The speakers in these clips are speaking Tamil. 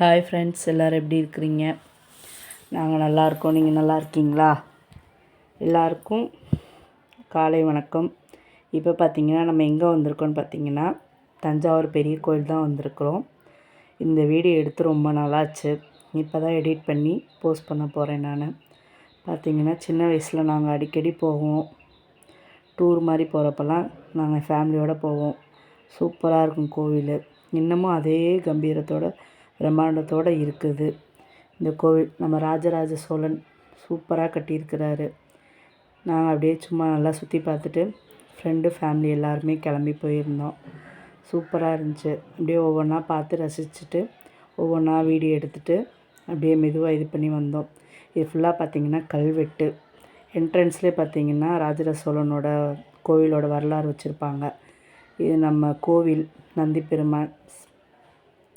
ஹாய் ஃப்ரெண்ட்ஸ் எல்லோரும் எப்படி இருக்கிறீங்க? நாங்கள் நல்லா இருக்கோம். நீங்கள் நல்லா இருக்கீங்களா? எல்லாருக்கும் காலை வணக்கம். இப்போ பார்த்தீங்கன்னா நம்ம எங்கே வந்திருக்கோம்னு பார்த்தீங்கன்னா தஞ்சாவூர் பெரிய கோயில் தான் வந்திருக்கிறோம். இந்த வீடியோ எடுத்து ரொம்ப நல்லாச்சு இப்போ தான் எடிட் பண்ணி போஸ்ட் பண்ண போகிறேன் நான். பார்த்திங்கன்னா சின்ன வயசில் நாங்கள் அடிக்கடி போவோம். டூர் மாதிரி போகிறப்பெல்லாம் நாங்கள் ஃபேமிலியோடு போவோம். சூப்பராக இருக்கும் கோவில். இன்னமும் அதே கம்பீரத்தோடு பிரம்மாண்டத்தோடு இருக்குது. இந்த கோவில் நம்ம ராஜராஜ சோழன் சூப்பராக கட்டியிருக்கிறாரு. நாங்கள் அப்படியே சும்மா நல்லா சுற்றி பார்த்துட்டு ஃப்ரெண்டு ஃபேமிலி எல்லாருமே கிளம்பி போயிருந்தோம். சூப்பராக இருந்துச்சு. அப்படியே ஒவ்வொன்றா பார்த்து ரசிச்சுட்டு ஒவ்வொன்றா வீடியோ எடுத்துகிட்டு அப்படியே மெதுவாக இது பண்ணி வந்தோம். இது ஃபுல்லாக பார்த்திங்கன்னா கல்வெட்டு. என்ட்ரன்ஸ்லேயே பார்த்திங்கன்னா ராஜராஜ சோழனோட கோவிலோட வரலாறு வச்சுருப்பாங்க. இது நம்ம கோவில் நந்தி பெருமான்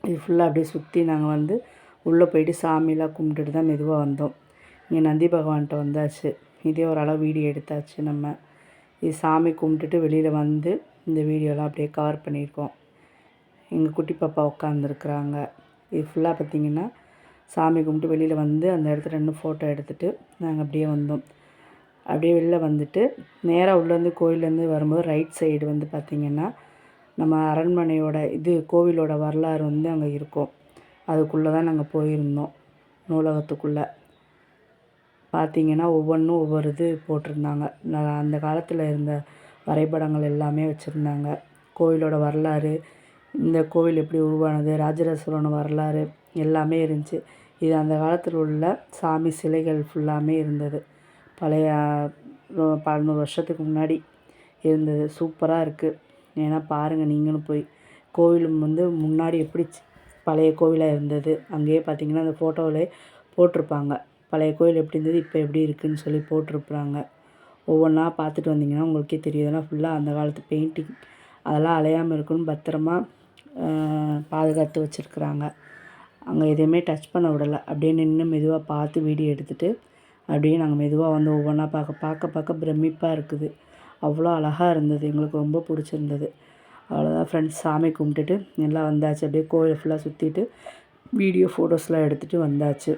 இது ஃபுல்லாக அப்படியே சுற்றி நாங்கள் வந்து உள்ளே போயிட்டு சாமியெலாம் கும்பிட்டுட்டு தான் மெதுவாக வந்தோம். இங்கே நந்தி பகவான்கிட்ட வந்தாச்சு. இதே ஓரளவு வீடியோ எடுத்தாச்சு நம்ம. இது சாமி கும்பிட்டுட்டு வெளியில் வந்து இந்த வீடியோலாம் அப்படியே கவர் பண்ணியிருக்கோம். எங்கள் குட்டி பாப்பா உட்காந்துருக்குறாங்க இது ஃபுல்லாக பார்த்திங்கன்னா சாமி கும்பிட்டு வெளியில் வந்து அந்த இடத்துல ரெண்டு ஃபோட்டோ எடுத்துகிட்டு நாங்கள் அப்படியே வந்தோம். அப்படியே வெளில வந்துட்டு நேராக உள்ளேருந்து கோயிலேருந்து வரும்போது ரைட் சைடு வந்து பார்த்திங்கன்னா நம்ம அரண்மனையோட இது கோவிலோட வரலாறு வந்து அங்கே இருக்கும். அதுக்குள்ளே தான் நாங்கள் போயிருந்தோம் நூலகத்துக்குள்ளே. பார்த்திங்கன்னா ஒவ்வொன்றும் ஒவ்வொரு இது போட்டிருந்தாங்க. நான் அந்த காலத்தில் இருந்த வரைபடங்கள் எல்லாமே வச்சுருந்தாங்க. கோவிலோட வரலாறு இந்த கோவில் எப்படி உருவானது ராஜராஜ சோழன் வரலாறு எல்லாமே இருந்துச்சு. இது அந்த காலத்தில் உள்ள சாமி சிலைகள் ஃபுல்லாமே இருந்தது. பழைய பதினோரு வருஷத்துக்கு முன்னாடி இருந்தது. சூப்பராக இருக்குது ஏன்னா பாருங்கள் நீங்களும் போய் கோவிலும் வந்து முன்னாடி எப்படி பழைய கோவிலாக இருந்தது அங்கேயே பார்த்தீங்கன்னா அந்த ஃபோட்டோவிலே போட்டிருப்பாங்க. பழைய கோவில் எப்படி இருந்தது இப்போ எப்படி இருக்குதுன்னு சொல்லி போட்டிருப்பாங்க. ஒவ்வொன்றா பார்த்துட்டு வந்தீங்கன்னா உங்களுக்கே தெரியும். இதெல்லாம் ஃபுல்லாக அந்த காலத்து பெயிண்டிங் அதெல்லாம் அலையாமல் இருக்கணும்னு பத்திரமா பாதுகாத்து வச்சுருக்குறாங்க. அங்கே எதையுமே டச் பண்ண விடலை. அப்படியே நின்று மெதுவாக பார்த்து வீடியோ எடுத்துகிட்டு அப்படியே நாங்கள் மெதுவாக வந்து ஒவ்வொன்றா பார்க்க பார்க்க பார்க்க பிரமிப்பாக இருக்குது. அவ்வளோ அழகாக இருந்தது. எங்களுக்கு ரொம்ப பிடிச்சிருந்தது. அவ்வளோதான் ஃப்ரெண்ட்ஸ் சாமி கும்பிட்டுட்டு எல்லாம் வந்தாச்சு. அப்படியே கோயில் ஃபுல்லாக சுற்றிட்டு வீடியோ ஃபோட்டோஸ்லாம் எடுத்துகிட்டு வந்தாச்சு.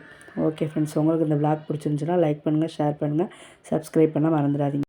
ஓகே ஃப்ரெண்ட்ஸ் உங்களுக்கு இந்த விளாக் பிடிச்சிருந்துச்சுன்னா லைக் பண்ணுங்கள் ஷேர் பண்ணுங்கள் சப்ஸ்கிரைப் பண்ண மறந்துடாதீங்க.